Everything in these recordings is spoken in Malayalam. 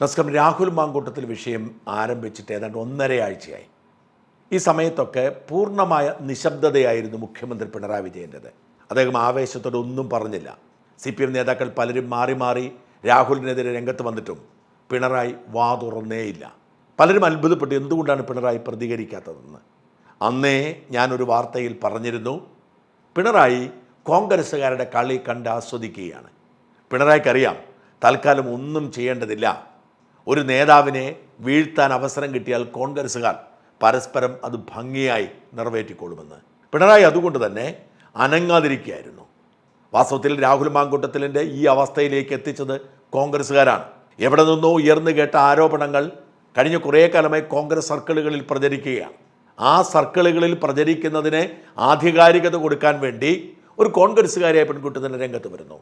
നമസ്കാരം. രാഹുൽ മാങ്കൂട്ടത്തിൽ വിഷയം ആരംഭിച്ചിട്ട് ഏതാണ്ട് ഒന്നരയാഴ്ചയായി ഈ സമയത്തൊക്കെ പൂർണമായ നിശബ്ദതയായിരുന്നു മുഖ്യമന്ത്രി പിണറായി വിജയന്റെത്. അദ്ദേഹം ആവേശത്തോടെ ഒന്നും പറഞ്ഞില്ല. സി പി എം നേതാക്കൾ പലരും മാറി മാറി രാഹുലിനെതിരെ രംഗത്ത് വന്നിട്ടും പിണറായി വാ തുറന്നേയില്ല പലരും അത്ഭുതപ്പെട്ടു. എന്തുകൊണ്ടാണ് പിണറായി പ്രതികരിക്കാത്തതെന്ന്? അന്നേ ഞാനൊരു വാർത്തയിൽ പറഞ്ഞിരുന്നു. പിണറായി കോൺഗ്രസ്സുകാരുടെ കളി കണ്ട് ആസ്വദിക്കുകയാണ്. പിണറായിക്കറിയാം തൽക്കാലം ഒന്നും ചെയ്യേണ്ടതില്ല. ഒരു നേതാവിനെ വീഴ്ത്താൻ അവസരം കിട്ടിയാൽ കോൺഗ്രസ്സുകാർ പരസ്പരം അത് ഭംഗിയായി നിറവേറ്റിക്കൊള്ളുമെന്ന് പിണറായി അതുകൊണ്ട് തന്നെ അനങ്ങാതിരിക്കുകയായിരുന്നു. വാസ്തവത്തിൽ രാഹുൽ മാങ്കൂട്ടത്തിലിന്റെ ഈ അവസ്ഥയിലേക്ക് എത്തിച്ചത് കോൺഗ്രസ്സുകാരാണ്. എവിടെ നിന്നോ ഉയർന്നു കേട്ട ആരോപണങ്ങൾ കഴിഞ്ഞ കുറേ കാലമായി കോൺഗ്രസ് സർക്കിളുകളിൽ പ്രചരിക്കുകയാണ്. ആ സർക്കിളുകളിൽ പ്രചരിക്കുന്നതിന് ആധികാരികത കൊടുക്കാൻ വേണ്ടി ഒരു കോൺഗ്രസ്സുകാരിയായ പെൺകുട്ടി തന്നെ രംഗത്ത് വരുന്നു.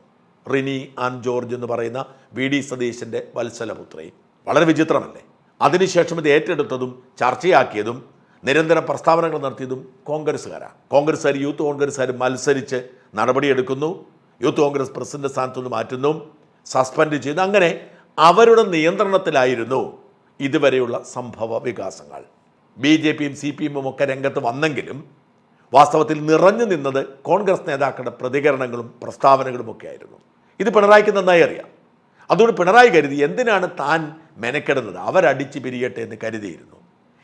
റിനി ആൻ ജോർജ് എന്ന് പറയുന്ന വി ഡി സതീശന്റെ വത്സലപുത്രി. വളരെ വിചിത്രമല്ലേ? അതിനുശേഷം ഇത് ഏറ്റെടുത്തതും ചർച്ചയാക്കിയതും നിരന്തരം പ്രസ്താവനകൾ നടത്തിയതും കോൺഗ്രസ്സുകാരാണ് കോൺഗ്രസ്സുകാർ യൂത്ത് കോൺഗ്രസ്സുകാർ മത്സരിച്ച് നടപടിയെടുക്കുന്നു. യൂത്ത് കോൺഗ്രസ് പ്രസിഡന്റ് സ്ഥാനത്തു നിന്ന് മാറ്റുന്നു. സസ്പെൻഡ് ചെയ്യുന്നു. അങ്ങനെ അവരുടെ നിയന്ത്രണത്തിലായിരുന്നു ഇതുവരെയുള്ള സംഭവ വികാസങ്ങൾ. ബി ജെ പിയും സി പി എമ്മും ഒക്കെ രംഗത്ത് വന്നെങ്കിലും വാസ്തവത്തിൽ നിറഞ്ഞു നിന്നത് കോൺഗ്രസ് നേതാക്കളുടെ പ്രതികരണങ്ങളും പ്രസ്താവനകളും ഒക്കെ ആയിരുന്നു. ഇത് പിണറായിക്ക് നന്നായി അറിയാം. അതുകൊണ്ട് പിണറായി കരുതി എന്തിനാണ് താൻ മെനക്കെടുന്നത്. അവരടിച്ചു പിരിയട്ടെ എന്ന് കരുതിയിരുന്നു.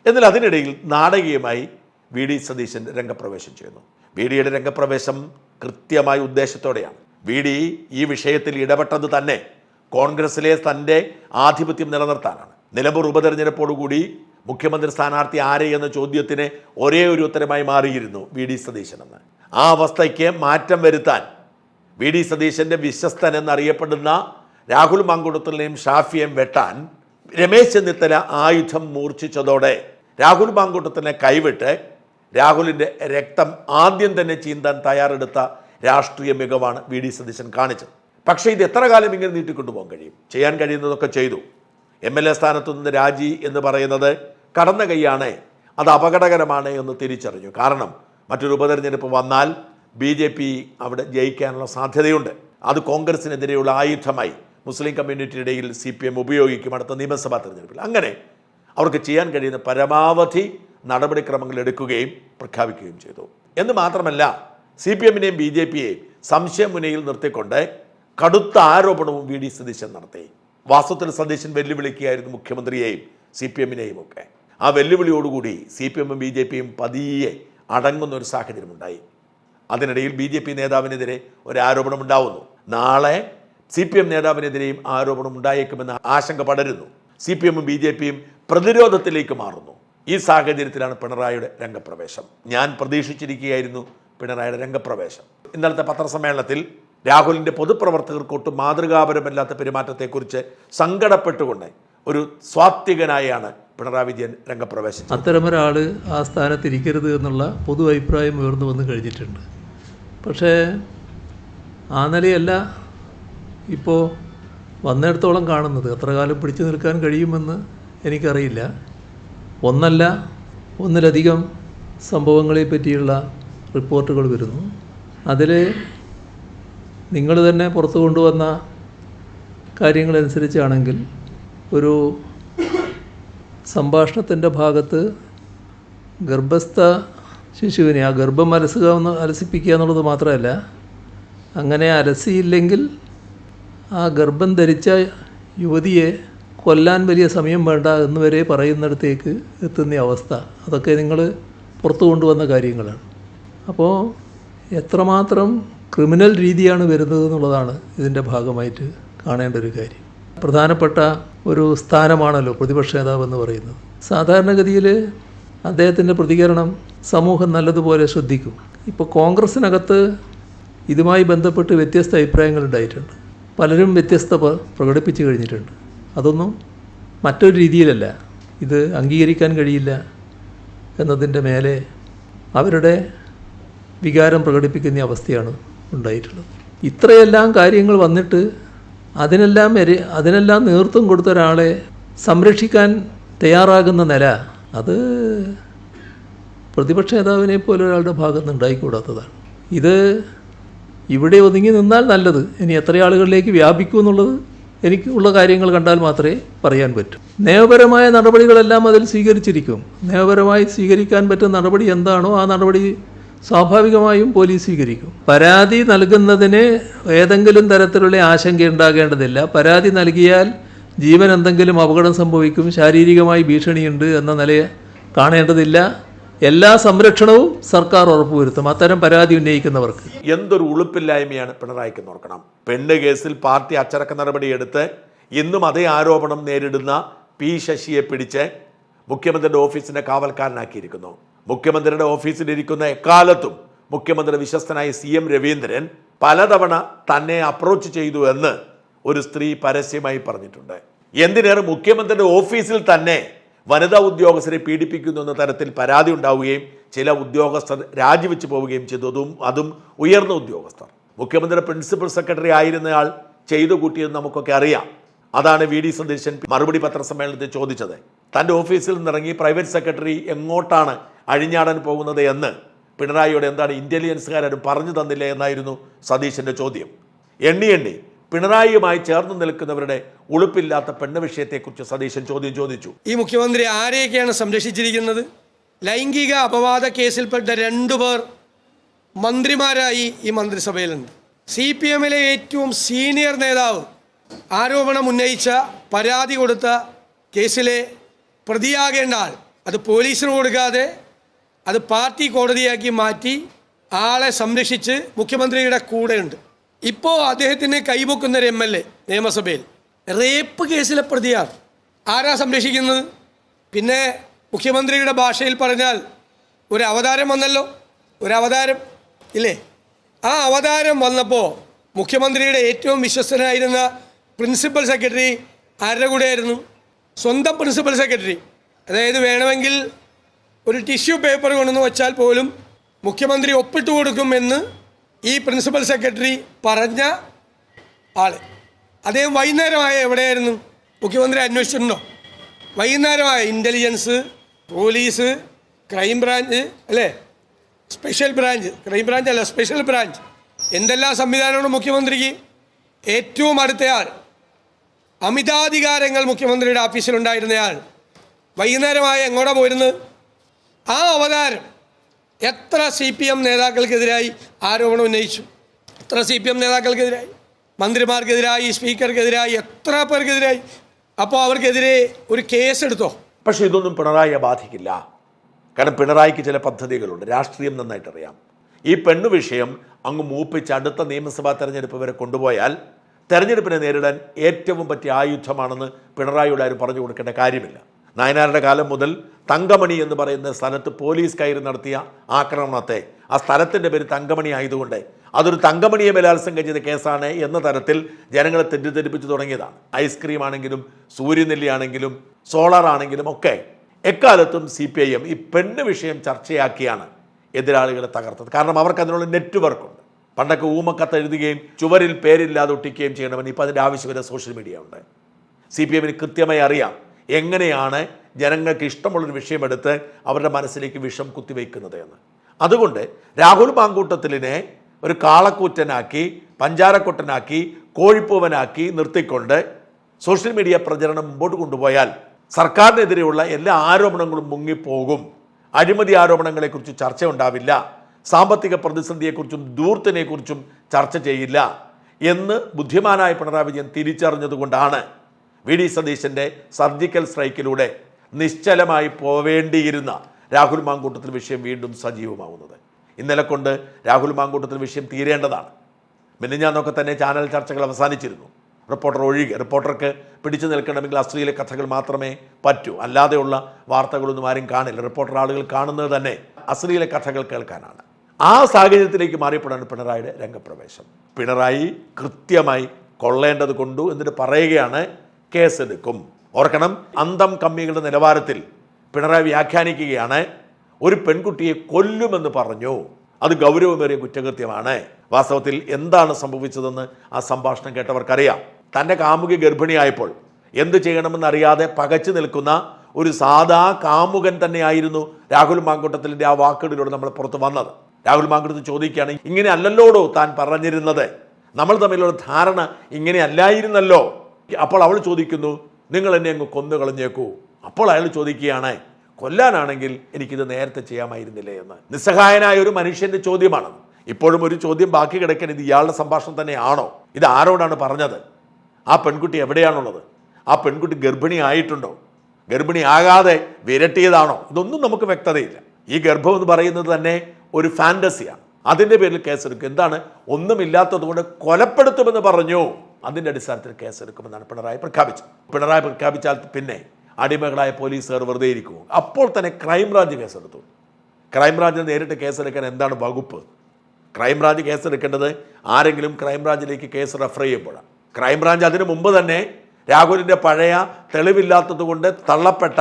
എന്നാൽ അതിനിടയിൽ നാടകീയമായി വി ഡി സതീശൻ രംഗപ്രവേശം ചെയ്യുന്നു. വി ഡിയുടെ രംഗപ്രവേശം കൃത്യമായ ഉദ്ദേശത്തോടെയാണ്. വി ഡി ഈ വിഷയത്തിൽ ഇടപെട്ടത് തന്നെ കോൺഗ്രസിലെ തന്റെ ആധിപത്യം നിലനിർത്താനാണ്. നിലമ്പൂർ ഉപതെരഞ്ഞെടുപ്പോടുകൂടി മുഖ്യമന്ത്രി സ്ഥാനാർത്ഥി ആരെ എന്ന ചോദ്യത്തിന് ഒരേ ഒരു ഉത്തരമായി മാറിയിരുന്നു വി ഡി സതീശൻ എന്ന് ആ അവസ്ഥയ്ക്ക് മാറ്റം വരുത്താൻ വി ഡി സതീശന്റെ വിശ്വസ്തൻ എന്നറിയപ്പെടുന്ന രാഹുൽ മാങ്കുടത്തിനെയും ഷാഫിയെയും വെട്ടാൻ രമേശ് ചെന്നിത്തല ആയുധം മൂർച്ഛിച്ചതോടെ രാഹുൽ മാങ്കൂട്ടത്തിനെ കൈവിട്ട് രാഹുലിന്റെ രക്തം ആദ്യം തന്നെ ചീന്താൻ തയ്യാറെടുത്ത രാഷ്ട്രീയ മികവാണ് വി ഡി സതീശൻ കാണിച്ചത്. പക്ഷേ ഇത് എത്ര കാലം ഇങ്ങനെ നീട്ടിക്കൊണ്ടുപോകാൻ കഴിയും? ചെയ്യാൻ കഴിയുന്നതൊക്കെ ചെയ്തു. എം എൽ എ സ്ഥാനത്തു നിന്ന് രാജി എന്ന് പറയുന്നത് കടന്ന കൈയാണ്. അത് അപകടകരമാണ് എന്ന് തിരിച്ചറിഞ്ഞു. കാരണം മറ്റൊരു ഉപതെരഞ്ഞെടുപ്പ് വന്നാൽ ബി ജെ പി അവിടെ ജയിക്കാനുള്ള സാധ്യതയുണ്ട്. അത് കോൺഗ്രസിനെതിരെയുള്ള ആയുധമായി. മുസ്ലിം കമ്മ്യൂണിറ്റിയുടെ ഇടയിൽ സി പി എം ഉപയോഗിക്കും അടുത്ത നിയമസഭാ തെരഞ്ഞെടുപ്പിൽ. അങ്ങനെ അവർക്ക് ചെയ്യാൻ കഴിയുന്ന പരമാവധി നടപടിക്രമങ്ങൾ എടുക്കുകയും പ്രഖ്യാപിക്കുകയും ചെയ്തു. എന്ന് മാത്രമല്ല സി പി എമ്മിനെയും ബി ജെ പിയെയും സംശയമുനയിൽ നിർത്തിക്കൊണ്ട് കടുത്ത ആരോപണവും വി ഡി സതീശൻ നടത്തി. വാസ്തവത്തിൽ സതീശൻ വെല്ലുവിളിക്കുകയായിരുന്നു മുഖ്യമന്ത്രിയെയും സി പി എമ്മിനെയും ഒക്കെ. ആ വെല്ലുവിളിയോടുകൂടി സി പി എമ്മും ബി ജെ പിയും പതിയെ അടങ്ങുന്ന ഒരു സാഹചര്യമുണ്ടായി. അതിനിടയിൽ ബി ജെ പി നേതാവിനെതിരെ ഒരു ആരോപണം ഉണ്ടാവുന്നു നാളെ സി പി എം നേതാവിനെതിരെയും ആരോപണം ഉണ്ടായേക്കുമെന്ന ആശങ്ക പടരുന്നു. സി പി എമ്മും ബി ജെ പിയും പ്രതിരോധത്തിലേക്ക് മാറുന്നു. ഈ സാഹചര്യത്തിലാണ് പിണറായിയുടെ രംഗപ്രവേശം. ഞാൻ പ്രതീക്ഷിച്ചിരിക്കുകയായിരുന്നു പിണറായിയുടെ രംഗപ്രവേശം. ഇന്നലത്തെ പത്രസമ്മേളനത്തിൽ രാഹുലിന്റെ പൊതുപ്രവർത്തകർക്കൊട്ടും മാതൃകാപരമല്ലാത്ത പെരുമാറ്റത്തെക്കുറിച്ച് സങ്കടപ്പെട്ടുകൊണ്ട് ഒരു സ്വാത്വികനായാണ് പിണറായി വിജയൻ രംഗപ്രവേശം അത്തരമൊരാൾ ആ സ്ഥാനത്തിരിക്കരുത് എന്നുള്ള പൊതു അഭിപ്രായം ഉയർന്നു വന്നു കഴിഞ്ഞിട്ടുണ്ട്. പക്ഷേ ആ നിലയല്ല ഇപ്പോൾ വന്നിടത്തോളം കാണുന്നത് എത്ര കാലം പിടിച്ചു നിൽക്കാൻ കഴിയുമെന്ന് എനിക്കറിയില്ല. ഒന്നല്ല ഒന്നിലധികം സംഭവങ്ങളെ പറ്റിയുള്ള റിപ്പോർട്ടുകൾ വരുന്നു. അതിൽ നിങ്ങൾ തന്നെ പുറത്തു കൊണ്ടുവന്ന കാര്യങ്ങളനുസരിച്ചാണെങ്കിൽ ഒരു സംഭാഷണത്തിന്റെ ഭാഗത്ത് ഗർഭസ്ഥ ശിശുവിനെ ആ ഗർഭം അലസുക എന്ന് അലസിപ്പിക്കുക എന്നുള്ളത് മാത്രമല്ല അങ്ങനെ അലസിയില്ലെങ്കിൽ ആ ഗർഭം ധരിച്ച യുവതിയെ കൊല്ലാൻ വലിയ സമയം വേണ്ട എന്ന് വരെ പറയുന്നിടത്തേക്ക് എത്തുന്ന അവസ്ഥ. അതൊക്കെ നിങ്ങൾ പുറത്തു കൊണ്ടുവന്ന കാര്യങ്ങളാണ്. അപ്പോൾ എത്രമാത്രം ക്രിമിനൽ രീതിയാണ് വരുന്നത് എന്നുള്ളതാണ് ഇതിന്റെ ഭാഗമായിട്ട് കാണേണ്ട ഒരു കാര്യം. പ്രധാനപ്പെട്ട ഒരു സ്ഥാനമാണല്ലോ പ്രതിപക്ഷ നേതാവ് എന്ന് പറയുന്നത്. സാധാരണഗതിയിൽ അദ്ദേഹത്തിന്റെ പ്രതികരണം സമൂഹം നല്ലതുപോലെ ശ്രദ്ധിക്കും. ഇപ്പോൾ കോൺഗ്രസ്സിനകത്ത് ഇതുമായി ബന്ധപ്പെട്ട് വ്യത്യസ്ത അഭിപ്രായങ്ങൾ ഉണ്ടായിട്ടുണ്ട്. പലരും വ്യത്യസ്ത പ്രകടിപ്പിച്ചു കഴിഞ്ഞിട്ടുണ്ട്. അതൊന്നും മറ്റൊരു രീതിയിലല്ല. ഇത് അംഗീകരിക്കാൻ കഴിയില്ല എന്നതിന്റെ മേലെ അവരുടെ വികാരം പ്രകടിപ്പിക്കുന്ന അവസ്ഥയാണ് ഉണ്ടായിട്ടുള്ളത്. ഇത്രയെല്ലാം കാര്യങ്ങൾ വന്നിട്ട് അതിനെല്ലാം എരി അതിനെല്ലാം നേതൃത്വം കൊടുത്ത ഒരാളെ സംരക്ഷിക്കാൻ തയ്യാറാകുന്ന നില അത് പ്രതിപക്ഷ നേതാവിനെ പോലെ ഒരാളുടെ ഭാഗത്ത് ഉണ്ടായിക്കൂടാത്തതാണ്. ഇത് ഇവിടെ ഒതുങ്ങി നിന്നാൽ നല്ലത്. ഇനി എത്ര ആളുകളിലേക്ക് വ്യാപിക്കും എന്നുള്ളത് എനിക്ക് ഉള്ള കാര്യങ്ങൾ കണ്ടാൽ മാത്രമേ പറയാൻ പറ്റൂ. നിയമപരമായ നടപടികളെല്ലാം അതിൽ സ്വീകരിച്ചിരിക്കും. നിയമപരമായി സ്വീകരിക്കാൻ പറ്റുന്ന നടപടി എന്താണോ ആ നടപടി സ്വാഭാവികമായും പോലീസ് സ്വീകരിക്കും. പരാതി നൽകുന്നതിന് ഏതെങ്കിലും തരത്തിലുള്ള ആശങ്ക ഉണ്ടാകേണ്ടതില്ല. പരാതി നൽകിയാൽ ജീവൻ എന്തെങ്കിലും അപകടം സംഭവിക്കും. ശാരീരികമായി ഭീഷണിയുണ്ട് എന്ന നിലയെ കാണേണ്ടതില്ല. എല്ലാ സംരക്ഷണവും സർക്കാർ ഉറപ്പുവരുത്തും. അത്തരം പരാതി ഉന്നയിക്കുന്നവർക്ക്. എന്തൊരു ഉളുപ്പില്ലായ്മയാണ് പിണറായിക്ക് നോക്കണം പെണ്ണ് കേസിൽ പാർട്ടി അച്ചടക്ക നടപടിയെടുത്ത് ഇന്നും അതേ ആരോപണം നേരിടുന്ന പി ശശിയെ പിടിച്ച് മുഖ്യമന്ത്രിയുടെ ഓഫീസിന്റെ കാവൽക്കാരനാക്കിയിരിക്കുന്നു. മുഖ്യമന്ത്രിയുടെ ഓഫീസിലിരിക്കുന്ന എക്കാലത്തും മുഖ്യമന്ത്രി വിശ്വസ്തനായ സി എം രവീന്ദ്രൻ പലതവണ തന്നെ അപ്രോച്ച് ചെയ്തു എന്ന് ഒരു സ്ത്രീ പരസ്യമായി പറഞ്ഞിട്ടുണ്ട്. എന്തിനേറെ മുഖ്യമന്ത്രിയുടെ ഓഫീസിൽ തന്നെ വനിതാ ഉദ്യോഗസ്ഥരെ പീഡിപ്പിക്കുന്നു എന്ന തരത്തിൽ പരാതി ഉണ്ടാവുകയും ചില ഉദ്യോഗസ്ഥർ രാജിവെച്ച് പോവുകയും ചെയ്തു. അതും അതും ഉയർന്ന ഉദ്യോഗസ്ഥർ. മുഖ്യമന്ത്രിയുടെ പ്രിൻസിപ്പൽ സെക്രട്ടറി ആയിരുന്നയാൾ ചെയ്തു കൂട്ടിയെന്ന് നമുക്കൊക്കെ അറിയാം. അതാണ് വി ഡി സതീശൻ മറുപടി പത്രസമ്മേളനത്തിൽ ചോദിച്ചത്. തന്റെ ഓഫീസിൽ നിന്നിറങ്ങി പ്രൈവറ്റ് സെക്രട്ടറി എങ്ങോട്ടാണ് അഴിഞ്ഞാടാൻ പോകുന്നത് എന്ന്. പിണറായിയോട് എന്താണ് ഇന്റലിജൻസുകാരും പറഞ്ഞു തന്നില്ല എന്നായിരുന്നു സതീശന്റെ ചോദ്യം. എണ്ണി എണ്ണി. പിണറായിയുമായി ചേർന്ന് നിൽക്കുന്നവരുടെ ഉളുപ്പില്ലാത്ത പെണ്ണ് വിഷയത്തെക്കുറിച്ച് സതീശൻ ചോദ്യം ചോദിച്ചു. ഈ മുഖ്യമന്ത്രി ആരെയൊക്കെയാണ് സംരക്ഷിച്ചിരിക്കുന്നത്? ലൈംഗിക അപവാദ കേസിൽപ്പെട്ട രണ്ടു പേർ മന്ത്രിമാരായി ഈ മന്ത്രിസഭയിലുണ്ട്. സി പി എമ്മിലെ ഏറ്റവും സീനിയർ നേതാവ് ആരോപണം ഉന്നയിച്ച പരാതി കൊടുത്ത കേസിലെ പ്രതിയാകേണ്ട ആൾ അത് പോലീസിന് കൊടുക്കാതെ അത് പാർട്ടി കോടതിയാക്കി മാറ്റി ആളെ സംരക്ഷിച്ച് മുഖ്യമന്ത്രിയുടെ കൂടെയുണ്ട്. ഇപ്പോൾ അദ്ദേഹത്തിന് കൈപൊക്കുന്ന ഒരു എം എൽ എ നിയമസഭയിൽ. റേപ്പ് കേസിലെ പ്രതിയാണ് ആരാ സംരക്ഷിക്കുന്നത്? പിന്നെ മുഖ്യമന്ത്രിയുടെ ഭാഷയിൽ പറഞ്ഞാൽ ഒരു അവതാരം വന്നല്ലോ. ഒരു അവതാരം. ഇല്ലേ? ആ അവതാരം വന്നപ്പോൾ മുഖ്യമന്ത്രിയുടെ ഏറ്റവും വിശ്വസ്തനായിരുന്ന പ്രിൻസിപ്പൽ സെക്രട്ടറി ആരുടെ കൂടെയായിരുന്നു? സ്വന്തം പ്രിൻസിപ്പൽ സെക്രട്ടറി. അതായത് വേണമെങ്കിൽ ഒരു ടിഷ്യൂ പേപ്പർ കൊണ്ടുവന്ന് വച്ചാൽ പോലും മുഖ്യമന്ത്രി ഒപ്പിട്ട് കൊടുക്കുമെന്ന് ഈ പ്രിൻസിപ്പൽ സെക്രട്ടറി പറഞ്ഞ ആൾ അദ്ദേഹം വൈകുന്നേരമായ എവിടെയായിരുന്നു? മുഖ്യമന്ത്രി അന്വേഷിച്ചിട്ടുണ്ടോ? വൈകുന്നേരമായ ഇന്റലിജൻസ് പോലീസ് ക്രൈം ബ്രാഞ്ച് അല്ലേ? സ്പെഷ്യൽ ബ്രാഞ്ച് ക്രൈം ബ്രാഞ്ച് അല്ല സ്പെഷ്യൽ ബ്രാഞ്ച് എന്തെല്ലാം സംവിധാനമാണ് മുഖ്യമന്ത്രിക്ക്? ഏറ്റവും അടുത്തയാൾ അമിതാധികാരങ്ങൾ മുഖ്യമന്ത്രിയുടെ ഓഫീസിലുണ്ടായിരുന്നയാൾ വൈകുന്നേരമായ എങ്ങോട്ടാണ് പോയിരുന്നത്? ആ അവതാരം എത്ര സി പി എം നേതാക്കൾക്കെതിരായി ആരോപണം ഉന്നയിച്ചു? എത്ര സി പി എം നേതാക്കൾക്കെതിരായി? മന്ത്രിമാർക്കെതിരായി സ്പീക്കർക്കെതിരായി എത്ര പേർക്കെതിരായി? അപ്പോൾ അവർക്കെതിരെ ഒരു കേസ് എടുത്തോ പക്ഷേ ഇതൊന്നും പിണറായിയെ ബാധിക്കില്ല. കാരണം പിണറായിക്ക് ചില പദ്ധതികളുണ്ട്. രാഷ്ട്രീയം നന്നായിട്ട് അറിയാം ഈ പെണ്ണു വിഷയം അങ്ങ് മൂപ്പിച്ച് അടുത്ത നിയമസഭാ തെരഞ്ഞെടുപ്പ് വരെ കൊണ്ടുപോയാൽ തെരഞ്ഞെടുപ്പിനെ നേരിടാൻ ഏറ്റവും പറ്റിയ ആയുധമാണെന്ന് പിണറായിയോട് ആരും പറഞ്ഞു കൊടുക്കേണ്ട കാര്യമില്ല. നായനാരുടെ കാലം മുതൽ തങ്കമണി എന്ന് പറയുന്ന സ്ഥലത്ത് പോലീസ് കയറി നടത്തിയ ആക്രമണത്തെ. ആ സ്ഥലത്തിന്റെ പേര് തങ്കമണി ആയതുകൊണ്ട് അതൊരു തങ്കമണിയെ ബലാത്സംഗം ചെയ്ത കേസാണ് എന്ന തരത്തിൽ ജനങ്ങളെ തെറ്റിദ്ധരിപ്പിച്ചു തുടങ്ങിയതാണ്. ഐസ്ക്രീം ആണെങ്കിലും സൂര്യനെല്ലിയാണെങ്കിലും സോളാർ ആണെങ്കിലും ഒക്കെ എക്കാലത്തും സി പി ഐ എം ഈ പെണ്ണ് വിഷയം ചർച്ചയാക്കിയാണ് എതിരാളികളെ തകർത്തത്. കാരണം അവർക്ക് അതിനുള്ള നെറ്റ്വർക്ക് ഉണ്ട് പണ്ടൊക്കെ ഊമക്കത്ത് എഴുതുകയും ചുവരിൽ പേരില്ലാതെ ഒട്ടിക്കുകയും ചെയ്യണമെന്ന് ഇപ്പോൾ അതിന്റെ ആവശ്യമില്ല സോഷ്യൽ മീഡിയ ഉണ്ട്. സി പി എമ്മിന് കൃത്യമായി അറിയാം എങ്ങനെയാണ് ജനങ്ങൾക്ക് ഇഷ്ടമുള്ളൊരു വിഷയമെടുത്ത് അവരുടെ മനസ്സിലേക്ക് വിഷം കുത്തിവെക്കുന്നത് എന്ന്. അതുകൊണ്ട് രാഹുൽ മാങ്കൂട്ടത്തിലിനെ ഒരു കാളക്കൂറ്റനാക്കി പഞ്ചാരക്കുട്ടനാക്കി കോഴിപ്പൂവനാക്കി നിർത്തിക്കൊണ്ട് സോഷ്യൽ മീഡിയ പ്രചരണം മുമ്പോട്ട് കൊണ്ടുപോയാൽ സർക്കാരിനെതിരെയുള്ള എല്ലാ ആരോപണങ്ങളും മുങ്ങിപ്പോകും. അഴിമതി ആരോപണങ്ങളെക്കുറിച്ച് ചർച്ച ഉണ്ടാവില്ല. സാമ്പത്തിക പ്രതിസന്ധിയെക്കുറിച്ചും ദൂർത്തിനെക്കുറിച്ചും ചർച്ച ചെയ്യില്ല എന്ന് ബുദ്ധിമാനായ പിണറായി വിജയൻ തിരിച്ചറിഞ്ഞതുകൊണ്ടാണ് വി ഡി സതീശന്റെ സർജിക്കൽ സ്ട്രൈക്കിലൂടെ നിശ്ചലമായി പോവേണ്ടിയിരുന്ന രാഹുൽ മാങ്കൂട്ടത്തിൽ വിഷയം വീണ്ടും സജീവമാവുന്നത്. ഇന്നലെ കൊണ്ട് രാഹുൽ മാങ്കൂട്ടത്തിൽ വിഷയം തീരേണ്ടതാണ്. മിനിഞ്ഞാന്നൊക്കെ തന്നെ ചാനൽ ചർച്ചകൾ അവസാനിച്ചിരുന്നു. റിപ്പോർട്ടർ ഒഴികെ റിപ്പോർട്ടർക്ക് പിടിച്ചു നിൽക്കണമെങ്കിൽ അശ്ലീല കഥകൾ മാത്രമേ പറ്റൂ. അല്ലാതെയുള്ള വാർത്തകളൊന്നും ആരും കാണില്ല. റിപ്പോർട്ടർ ആളുകൾ കാണുന്നത് തന്നെ അശ്ലീല കഥകൾ കേൾക്കാനാണ്. ആ സാഹചര്യത്തിലേക്ക് മാറിയപ്പോഴാണ് പിണറായിയുടെ രംഗപ്രവേശം. പിണറായി കൃത്യമായി കൊള്ളേണ്ടത് കൊണ്ടു എന്നിട്ട് പറയുകയാണ് കേസെടുക്കും. ഓർക്കണം അന്തം കമ്മികളുടെ നിലവാരത്തിൽ പിണറായി വ്യാഖ്യാനിക്കുകയാണ്. ഒരു പെൺകുട്ടിയെ കൊല്ലുമെന്ന് പറഞ്ഞു. അത് ഗൗരവമേറിയ കുറ്റകൃത്യമാണ്. വാസ്തവത്തിൽ എന്താണ് സംഭവിച്ചതെന്ന് ആ സംഭാഷണം കേട്ടവർക്കറിയാം. തന്റെ കാമുകി ഗർഭിണിയായപ്പോൾ എന്ത് ചെയ്യണമെന്നറിയാതെ പകച്ചു നിൽക്കുന്ന ഒരു സാധാ കാമുകൻ തന്നെയായിരുന്നു രാഹുൽ മാങ്കൂട്ടത്തിന്റെ ആ വാക്കുകളിലൂടെ നമ്മൾ പുറത്ത് വന്നത്. രാഹുൽ മാങ്കൂട്ടത്തിൽ ചോദിക്കുകയാണ് ഇങ്ങനെ അല്ലല്ലോടോ താൻ പറഞ്ഞിരുന്നത്? നമ്മൾ തമ്മിലുള്ള ധാരണ ഇങ്ങനെ അല്ലായിരുന്നല്ലോ. അപ്പോൾ അവൾ ചോദിക്കുന്നു നിങ്ങൾ എന്നെ അങ്ങ് കൊന്നു കളഞ്ഞേക്കൂ. അപ്പോൾ അയാൾ ചോദിക്കുകയാണ് കൊല്ലാനാണെങ്കിൽ എനിക്കിത് നേരത്തെ ചെയ്യാമായിരുന്നില്ലേ? എന്ന്. നിസ്സഹായനായ ഒരു മനുഷ്യന്റെ ചോദ്യമാണ് ഇപ്പോഴും ഒരു ചോദ്യം ബാക്കി കിടക്കാൻ ഇത് ഇയാളുടെ സംഭാഷണം തന്നെയാണോ? ഇത് ആരോടാണ് പറഞ്ഞത്? ആ പെൺകുട്ടി എവിടെയാണുള്ളത്? ആ പെൺകുട്ടി ഗർഭിണി ആയിട്ടുണ്ടോ? ഗർഭിണി ആകാതെ വിരട്ടിയതാണോ? ഇതൊന്നും നമുക്ക് വ്യക്തതയില്ല. ഈ ഗർഭം എന്ന് പറയുന്നത് തന്നെ ഒരു ഫാന്റസിയാണ് അതിന്റെ പേരിൽ കേസെടുക്കും. എന്താണ്? ഒന്നുമില്ലാത്തതുകൊണ്ട് കൊലപ്പെടുത്തുമെന്ന് പറഞ്ഞു. അതിന്റെ അടിസ്ഥാനത്തിൽ കേസെടുക്കുമെന്നാണ് പിണറായി പ്രഖ്യാപിച്ചത്. പിണറായി പ്രഖ്യാപിച്ചാൽ പിന്നെ അടിമകളായ പോലീസുകാർ വെറുതെ ഇരിക്കുമോ അപ്പോൾ തന്നെ ക്രൈംബ്രാഞ്ച് കേസെടുത്തു. ക്രൈംബ്രാഞ്ചിന് നേരിട്ട് കേസെടുക്കാൻ എന്താണ് വകുപ്പ്? ക്രൈംബ്രാഞ്ച് കേസെടുക്കേണ്ടത് ആരെങ്കിലും ക്രൈംബ്രാഞ്ചിലേക്ക് കേസ് റെഫർ ചെയ്യുമ്പോഴാണ്. ക്രൈംബ്രാഞ്ച് അതിനു മുമ്പ് തന്നെ രാഹുലിന്റെ പഴയ തെളിവില്ലാത്തതുകൊണ്ട് തള്ളപ്പെട്ട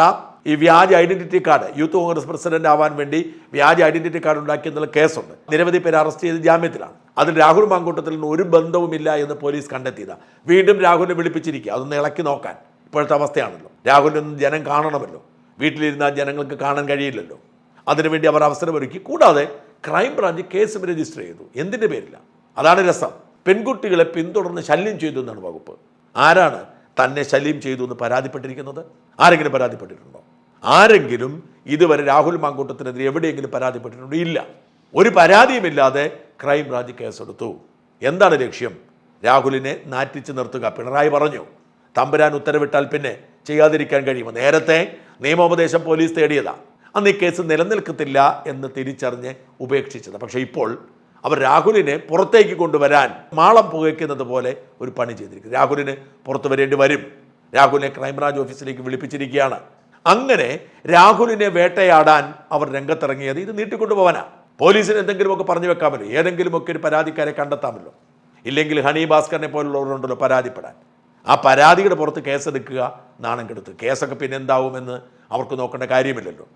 ഈ വ്യാജ identity card youth Congress president ആവാൻ വേണ്ടി വ്യാജ ഐഡന്റിറ്റി കാർഡ് ഉണ്ടാക്കിയെന്നുള്ള കേസുണ്ട്. നിരവധി പേര് അറസ്റ്റ് ചെയ്ത് ജാമ്യത്തിലാണ്. അതിൽ രാഹുൽ മാങ്കൂട്ടത്തിൽ നിന്ന് ഒരു ബന്ധവുമില്ല എന്ന് പോലീസ് കണ്ടെത്തിയതാണ് വീണ്ടും രാഹുലിനെ വിളിപ്പിച്ചിരിക്കുക. അതൊന്ന് ഇളക്കി നോക്കാൻ. ഇപ്പോഴത്തെ അവസ്ഥയാണല്ലോ. രാഹുലിനൊന്നും ജനം കാണണമല്ലോ. വീട്ടിലിരുന്നാൽ ജനങ്ങൾക്ക് കാണാൻ കഴിയില്ലല്ലോ. അതിനുവേണ്ടി അവർ അവസരമൊരുക്കി കൂടാതെ ക്രൈംബ്രാഞ്ച് കേസ് രജിസ്റ്റർ ചെയ്തു. എന്തിന്റെ പേരില്ല അതാണ് രസം. പെൺകുട്ടികളെ പിന്തുടർന്ന് ശല്യം ചെയ്തു എന്നാണ് വകുപ്പ്. ആരാണ് തന്നെ ശല്യം ചെയ്തു എന്ന് പരാതിപ്പെട്ടിരിക്കുന്നത്? ആരെങ്കിലും പരാതിപ്പെട്ടിട്ടുണ്ടോ? ആരെങ്കിലും ഇതുവരെ രാഹുൽ മാങ്കൂട്ടത്തിനെതിരെ എവിടെയെങ്കിലും പരാതിപ്പെട്ടിട്ടുണ്ടോ? ഇല്ല. ഒരു പരാതിയുമില്ലാതെ ക്രൈംബ്രാഞ്ച് കേസെടുത്തു. എന്താണ് ലക്ഷ്യം? രാഹുലിനെ നാറ്റിച്ച് നിർത്തുക. പിണറായി പറഞ്ഞു തമ്പുരാൻ ഉത്തരവിട്ടാൽ പിന്നെ ചെയ്യാതിരിക്കാൻ കഴിയുമോ? നേരത്തെ നിയമോപദേശം പോലീസ് തേടിയതാ. അന്ന് ഈ കേസ് നിലനിൽക്കത്തില്ല എന്ന് തിരിച്ചറിഞ്ഞ് ഉപേക്ഷിച്ചത്. പക്ഷേ ഇപ്പോൾ അവർ രാഹുലിനെ പുറത്തേക്ക് കൊണ്ടുവരാൻ മാളം പുകയ്ക്കുന്നത് പോലെ ഒരു പണി ചെയ്തിരിക്കുന്നു. രാഹുലിന് പുറത്തു വരേണ്ടി വരും. രാഹുലിനെ ക്രൈംബ്രാഞ്ച് ഓഫീസിലേക്ക് വിളിപ്പിച്ചിരിക്കുകയാണ്. അങ്ങനെ രാഹുലിനെ വേട്ടയാടാൻ അവർ രംഗത്തിറങ്ങിയത് ഇത് നീട്ടിക്കൊണ്ടുപോകാനാ പോലീസിന് എന്തെങ്കിലുമൊക്കെ പറഞ്ഞു വെക്കാമല്ലോ. ഏതെങ്കിലുമൊക്കെ ഒരു പരാതിക്കാരെ കണ്ടെത്താമല്ലോ. ഇല്ലെങ്കിൽ ഹണി ഭാസ്കറിനെ പോലുള്ളവരുണ്ടല്ലോ പരാതിപ്പെടാൻ. ആ പരാതിയുടെ പുറത്ത് കേസെടുക്കുക നാണം കെടുത്ത്. കേസൊക്കെ പിന്നെ എന്താവുമെന്ന് അവർക്ക് നോക്കേണ്ട കാര്യമില്ലല്ലോ.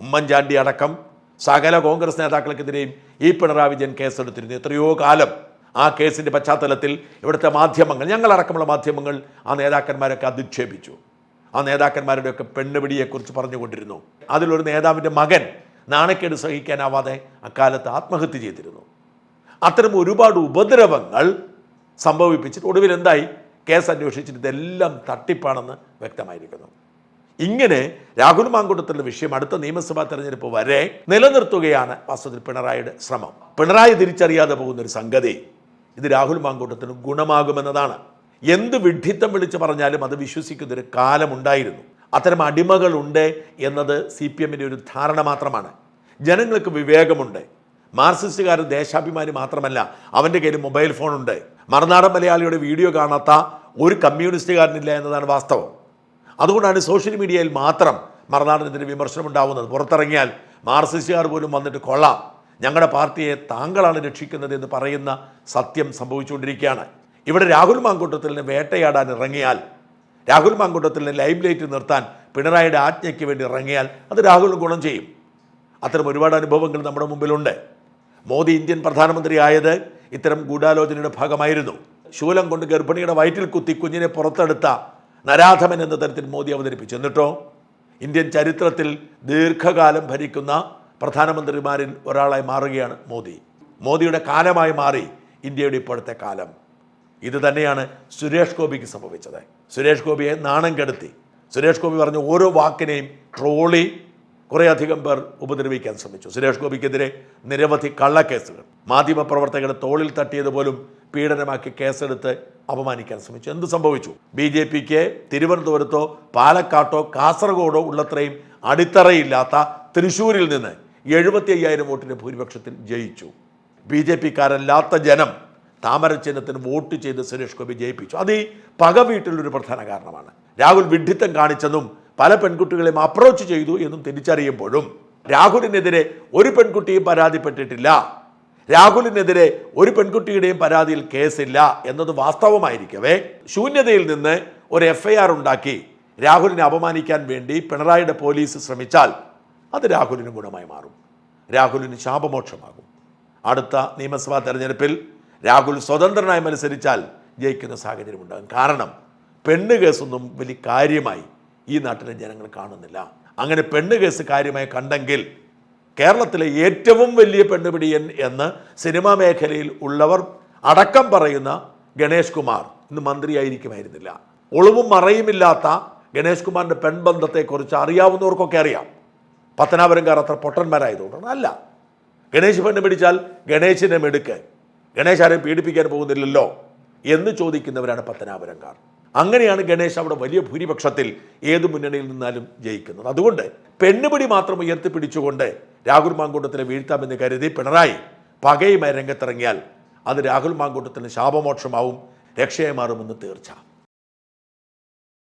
ഉമ്മൻചാണ്ടി അടക്കം സകല കോൺഗ്രസ് നേതാക്കൾക്കെതിരെയും ഈ പിണറായി വിജയൻ കേസെടുത്തിരുന്നു. എത്രയോ കാലം ആ കേസിന്റെ പശ്ചാത്തലത്തിൽ ഇവിടുത്തെ മാധ്യമങ്ങൾ ഞങ്ങളടക്കമുള്ള മാധ്യമങ്ങൾ ആ നേതാക്കന്മാരൊക്കെ അധിക്ഷേപിച്ചു. ആ നേതാക്കന്മാരുടെയൊക്കെ പെണ്ണുപിടിയെക്കുറിച്ച് പറഞ്ഞുകൊണ്ടിരുന്നു. അതിലൊരു നേതാവിന്റെ മകൻ നാണക്കേട് സഹിക്കാനാവാതെ അക്കാലത്ത് ആത്മഹത്യ ചെയ്തിരുന്നു. അത്തരം ഒരുപാട് ഉപദ്രവങ്ങൾ സംഭവിപ്പിച്ചിട്ട് ഒടുവിൽ എന്തായി? കേസ് അന്വേഷിച്ചിട്ട് ഇതെല്ലാം തട്ടിപ്പാണെന്ന് വ്യക്തമായിരിക്കുന്നു. ഇങ്ങനെ രാഹുൽ മാങ്കുട്ടത്തിലുള്ള വിഷയം അടുത്ത നിയമസഭാ തെരഞ്ഞെടുപ്പ് വരെ നിലനിർത്തുകയാണ് വാസ്തവത്തിൽ പിണറായിയുടെ ശ്രമം. പിണറായി തിരിച്ചറിയാതെ പോകുന്ന ഒരു സംഗതി ഇത് രാഹുൽ മാങ്കൂട്ടത്തിന് ഗുണമാകുമെന്നതാണ്. എന്ത് വിഡ്ഢിത്തം വിളിച്ചു പറഞ്ഞാലും അത് വിശ്വസിക്കുന്നൊരു കാലമുണ്ടായിരുന്നു. അത്തരം അടിമകളുണ്ട് എന്നത് സി പി എമ്മിന്റെ ഒരു ധാരണ മാത്രമാണ്. ജനങ്ങൾക്ക് വിവേകമുണ്ട്. മാർസിസ്റ്റുകാർ ദേശാഭിമാനി മാത്രമല്ല അവന്റെ കയ്യിൽ മൊബൈൽ ഫോണുണ്ട്. മറുനാടൻ മലയാളിയുടെ വീഡിയോ കാണാത്ത ഒരു കമ്മ്യൂണിസ്റ്റുകാരനില്ല എന്നതാണ് വാസ്തവം. അതുകൊണ്ടാണ് സോഷ്യൽ മീഡിയയിൽ മാത്രം മറുനാടനത്തിന്റെ വിമർശനം ഉണ്ടാവുന്നത്. പുറത്തിറങ്ങിയാൽ മാർക്സിസ്റ്റുകാർ പോലും വന്നിട്ട് കൊള്ളാം. ഞങ്ങളുടെ പാർട്ടിയെ താങ്കളാണ് രക്ഷിക്കുന്നത് എന്ന് പറയുന്ന സത്യം സംഭവിച്ചുകൊണ്ടിരിക്കുകയാണ്. ഇവിടെ രാഹുൽ മാങ്കൂട്ടത്തിലിനെ വേട്ടയാടാൻ ഇറങ്ങിയാൽ രാഹുൽ മാങ്കൂട്ടത്തിലിനെ ലൈം ലൈറ്റ് നിർത്താൻ പിണറായിയുടെ ആജ്ഞയ്ക്ക് വേണ്ടി ഇറങ്ങിയാൽ അത് രാഹുൽ ഗുണം ചെയ്യും. അത്തരം ഒരുപാട് അനുഭവങ്ങൾ നമ്മുടെ മുമ്പിലുണ്ട്. മോദി ഇന്ത്യൻ പ്രധാനമന്ത്രി ആയത് ഇത്തരം ഗൂഢാലോചനയുടെ ഭാഗമായിരുന്നു. ശൂലം കൊണ്ട് ഗർഭിണിയുടെ വയറ്റിൽ കുത്തി കുഞ്ഞിനെ പുറത്തെടുത്ത നരാധമൻ എന്ന തരത്തിൽ മോദി അവതരിപ്പിച്ചു. എന്നിട്ടോ? ഇന്ത്യൻ ചരിത്രത്തിൽ ദീർഘകാലം ഭരിക്കുന്ന പ്രധാനമന്ത്രിമാരിൽ ഒരാളായി മാറുകയാണ് മോദി. മോദിയുടെ കാലമായി മാറി ഇന്ത്യയുടെ ഇപ്പോഴത്തെ കാലം. ഇത് തന്നെയാണ് സുരേഷ് ഗോപിക്ക് സംഭവിച്ചത്. സുരേഷ് ഗോപിയെ നാണം കെടുത്തി. സുരേഷ് ഗോപി പറഞ്ഞ ഓരോ വാക്കിനെയും ട്രോളി കുറേയധികം പേർ ഉപദ്രവിക്കാൻ ശ്രമിച്ചു. സുരേഷ് ഗോപിക്കെതിരെ നിരവധി കള്ളക്കേസുകൾ. മാധ്യമപ്രവർത്തകരെ തോളിൽ തട്ടിയത് പോലും പീഡനമാക്കി കേസെടുത്ത് അപമാനിക്കാൻ ശ്രമിച്ചു. എന്ത് സംഭവിച്ചു? ബി ജെ പിക്ക് തിരുവനന്തപുരത്തോ പാലക്കാട്ടോ കാസർഗോഡോ ഉള്ളത്രയും അടിത്തറയില്ലാത്ത തൃശ്ശൂരിൽ നിന്ന് എഴുപത്തി അയ്യായിരം വോട്ടിന് ഭൂരിപക്ഷത്തിൽ ജയിച്ചു. ബി ജെ പിക്കാരല്ലാത്ത ജനം താമര ചിഹ്നത്തിന് വോട്ട് ചെയ്ത് സുരേഷ് ഗോപി ജയിപ്പിച്ചു. അത് ഈ പക വീട്ടിലൊരു പ്രധാന കാരണമാണ്. രാഹുൽ വിഡ്ഢിത്തം കാണിച്ചെന്നും പല പെൺകുട്ടികളെയും അപ്രോച്ച് ചെയ്തു എന്നും തിരിച്ചറിയുമ്പോഴും രാഹുലിനെതിരെ ഒരു പെൺകുട്ടിയും പരാതിപ്പെട്ടിട്ടില്ല. രാഹുലിനെതിരെ ഒരു പെൺകുട്ടിയുടെയും പരാതിയിൽ കേസില്ല എന്നത് വാസ്തവമായിരിക്കവേ ശൂന്യതയിൽ നിന്ന് ഒരു എഫ് ഐ ആർ ഉണ്ടാക്കി രാഹുലിനെ അപമാനിക്കാൻ വേണ്ടി പിണറായിയുടെ പോലീസ് ശ്രമിച്ചാൽ അത് രാഹുലിന് ഗുണമായി മാറും. രാഹുലിന് ശാപമോക്ഷമാകും. അടുത്ത നിയമസഭാ തെരഞ്ഞെടുപ്പിൽ രാഹുൽ സ്വതന്ത്രനായി മത്സരിച്ചാൽ ജയിക്കുന്ന സാഹചര്യം ഉണ്ടാകും. കാരണം പെണ്ണ് കേസൊന്നും വലിയ കാര്യമായി ഈ നാട്ടിലെ ജനങ്ങൾ കാണുന്നില്ല. അങ്ങനെ പെണ്ണ് കേസ് കാര്യമായി കണ്ടെങ്കിൽ കേരളത്തിലെ ഏറ്റവും വലിയ പെണ്ണുപിടിയൻ എന്ന് സിനിമാ മേഖലയിൽ ഉള്ളവർ അടക്കം പറയുന്ന ഗണേഷ് കുമാർ ഇന്ന് മന്ത്രിയായിരിക്കുമായിരുന്നില്ല. ഒളിവും മറയുമില്ലാത്ത ഗണേഷ് കുമാറിന്റെ പെൺബന്ധത്തെക്കുറിച്ച് അറിയാവുന്നവർക്കൊക്കെ അറിയാം. പത്തനാപുരംകാർ അത്ര പൊട്ടന്മാരായതുകൊണ്ടാണ്. അല്ല ഗണേഷ് പെണ്ണ് പിടിച്ചാൽ ഗണേശിനെ മെടുക്ക്. ഗണേശ് ആരെയും പീഡിപ്പിക്കാൻ പോകുന്നില്ലല്ലോ എന്ന് ചോദിക്കുന്നവരാണ് പത്തനാപുരംകാർ. അങ്ങനെയാണ് ഗണേശ് അവിടെ വലിയ ഭൂരിപക്ഷത്തിൽ ഏത് മുന്നണിയിൽ നിന്നാലും ജയിക്കുന്നത്. അതുകൊണ്ട് പെണ്ണുപിടി മാത്രം ഉയർത്തിപ്പിടിച്ചുകൊണ്ട് രാഹുൽ മാങ്കൂട്ടത്തിനെ വീഴ്ത്താമെന്ന് കരുതി പിണറായി പകയുമായി രംഗത്തിറങ്ങിയാൽ അത് രാഹുൽ മാങ്കൂട്ടത്തിന് ശാപമോക്ഷമാവും രക്ഷയെ മാറുമെന്ന് തീർച്ച.